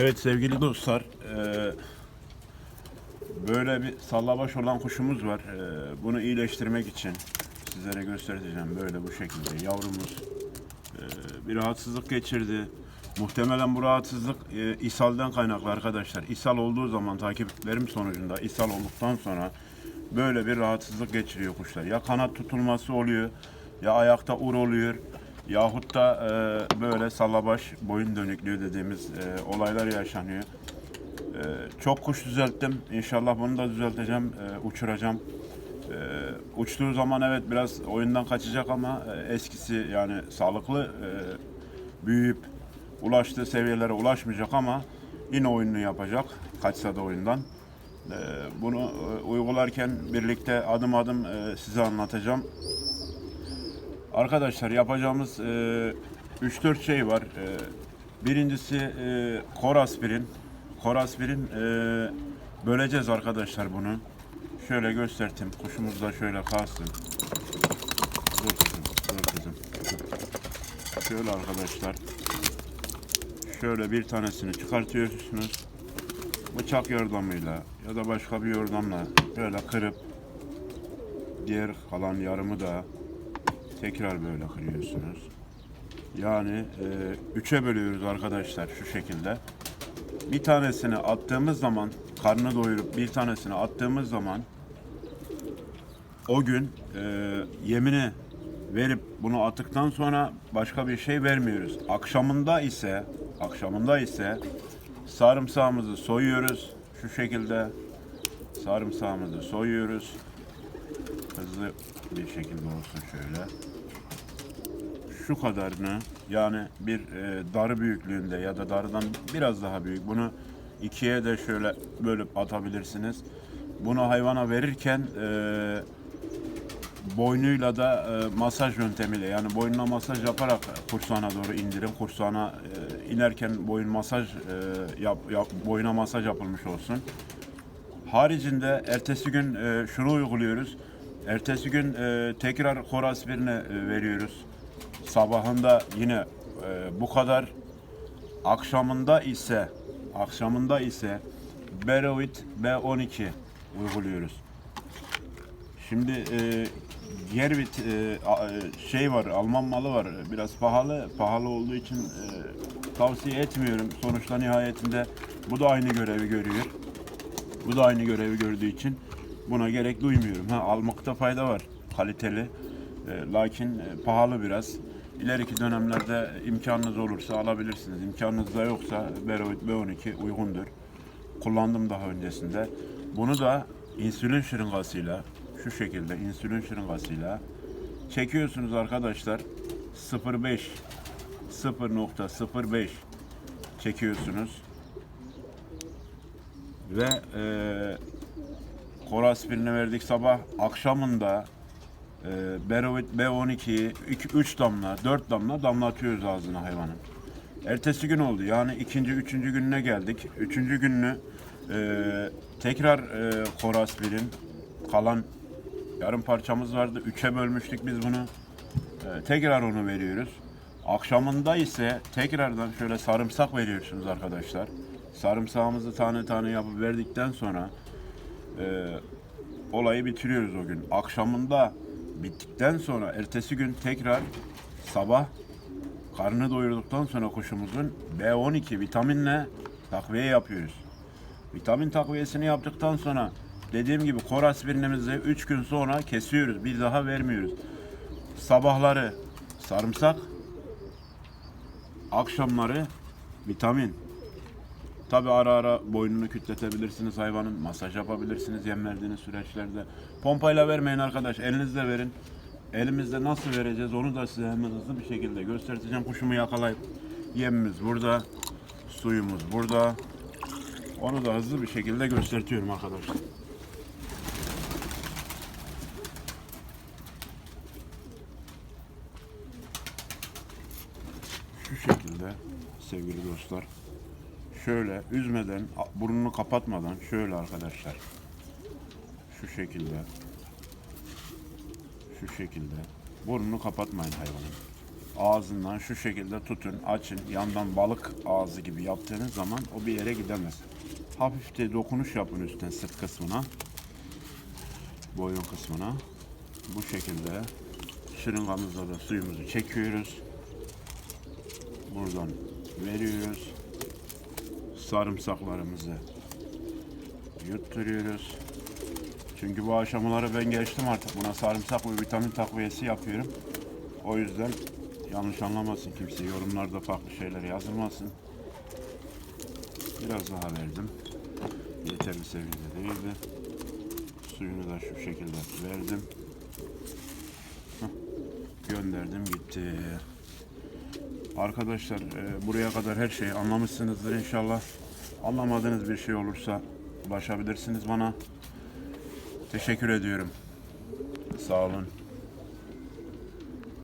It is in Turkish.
Evet sevgili dostlar, eee, böyle bir sallabaş olan kuşumuz var. Eee, bunu iyileştirmek için sizlere göstereceğim böyle bu şekilde. Yavrumuz eee, bir rahatsızlık geçirdi. Muhtemelen bu rahatsızlık eee, ishalden kaynaklı arkadaşlar. İshal olduğu zaman takiplerim sonucunda ishal olduktan sonra böyle bir rahatsızlık geçiriyor kuşlar. Ya kanat tutulması oluyor, ya ayakta ur oluyor, yahut da eee, böyle sallabaş boyun dönüklüğü dediğimiz eee, olaylar yaşanıyor. Eee, çok kuş düzelttim. İnşallah bunu da düzelteceğim, eee, uçuracağım. Eee, uçtuğu zaman evet biraz oyundan kaçacak ama eee, eskisi yani sağlıklı eee, büyüyüp ulaştığı seviyelere ulaşmayacak ama yine oyununu yapacak. Kaçsa da oyundan. Eee, bunu eee, uygularken birlikte adım adım eee, size anlatacağım. Arkadaşlar yapacağımız eee 3-4 şey var. Eee, birincisi eee kor aspirin. Kor aspirin eee, böleceğiz arkadaşlar bunu. Şöyle göstereyim. Kuşumuz da şöyle kalsın. Dur kızım, dur kızım. Şöyle arkadaşlar. Şöyle bir tanesini çıkartıyorsunuz. Bıçak yordamıyla ya da başka bir yordamla böyle kırıp diğer kalan yarımı da tekrar böyle kırıyorsunuz. Yani e, üçe bölüyoruz arkadaşlar şu şekilde. Bir tanesini attığımız zaman karnını doyurup bir tanesini attığımız zaman o gün e, yemini verip bunu attıktan sonra başka bir şey vermiyoruz. Akşamında ise akşamında ise sarımsağımızı soyuyoruz şu şekilde sarımsağımızı soyuyoruz hızlı bir şekilde olsun şöyle şu kadarını yani bir e, darı büyüklüğünde ya da darıdan biraz daha büyük bunu ikiye de şöyle bölüp atabilirsiniz. Bunu hayvana verirken e, boynuyla da e, masaj yöntemiyle yani boynuna masaj yaparak kursağına doğru indirin. Kursağına e, inerken boyun masaj e, yap, yap, boyuna masaj yapılmış olsun. Haricinde ertesi gün e, şunu uyguluyoruz. Ertesi gün e, tekrar kor aspirini e, veriyoruz. Sabahında yine e, bu kadar. Akşamında ise akşamında ise Berovit B12 uyguluyoruz. Şimdi e, Gervit e, e, şey var, Alman malı var. Biraz pahalı. Pahalı olduğu için e, tavsiye etmiyorum. Sonuçta nihayetinde bu da aynı görevi görüyor. Bu da aynı görevi gördüğü için buna gerek duymuyorum. Ha, almakta fayda var. Kaliteli. E, lakin e, pahalı biraz. İleriki dönemlerde imkanınız olursa alabilirsiniz. İmkanınız da yoksa Berovit B12 uygundur. Kullandım daha öncesinde. Bunu da insülin şırıngasıyla şu şekilde insülin şırıngasıyla çekiyorsunuz arkadaşlar. 0.5 0.05 çekiyorsunuz ve e, kor aspirini verdik sabah akşamında e, Berovit B12'yi 3 damla 4 damla damlatıyoruz ağzına hayvanın. Ertesi gün oldu yani ikinci üçüncü gününe geldik. Üçüncü gününü e, tekrar e, kor aspirin kalan yarım parçamız vardı. Üçe bölmüştük biz bunu. E, tekrar onu veriyoruz. Akşamında ise tekrardan şöyle sarımsak veriyorsunuz arkadaşlar. Sarımsağımızı tane tane yapıp verdikten sonra e, olayı bitiriyoruz o gün. Akşamında bittikten sonra ertesi gün tekrar sabah karnını doyurduktan sonra kuşumuzun B12 vitaminle takviye yapıyoruz. Vitamin takviyesini yaptıktan sonra dediğim gibi kor aspirinimizi 3 gün sonra kesiyoruz. Bir daha vermiyoruz. Sabahları sarımsak, akşamları vitamin. Tabi ara ara boynunu kütletebilirsiniz hayvanın, masaj yapabilirsiniz yem verdiğiniz süreçlerde. Pompayla vermeyin arkadaş, elinizle verin. Elimizde nasıl vereceğiz onu da size hemen hızlı bir şekilde göstereceğim. Kuşumu yakalayıp yemimiz burada, suyumuz burada. Onu da hızlı bir şekilde göstertiyorum arkadaşlar. Şu şekilde sevgili dostlar. Şöyle üzmeden, burnunu kapatmadan şöyle arkadaşlar. Şu şekilde. Şu şekilde. Burnunu kapatmayın hayvanın. ağzından şu şekilde tutun, açın. Yandan balık ağzı gibi yaptığınız zaman o bir yere gidemez. Hafif de dokunuş yapın üstten sırt kısmına. Boyun kısmına. Bu şekilde şırıngamızla da suyumuzu çekiyoruz. Buradan veriyoruz. Sarımsaklarımızı yutturuyoruz. Çünkü bu aşamaları ben geçtim artık. Buna sarımsak ve vitamin takviyesi yapıyorum. O yüzden yanlış anlamasın kimse. Yorumlarda farklı şeyler yazılmasın. Biraz daha verdim. Yeterli seviyede değildi. Suyunu da şu şekilde verdim. Gönderdim gitti. Arkadaşlar e, buraya kadar her şeyi anlamışsınızdır inşallah. Anlamadığınız bir şey olursa ulaşabilirsiniz bana. Teşekkür ediyorum. Sağ olun.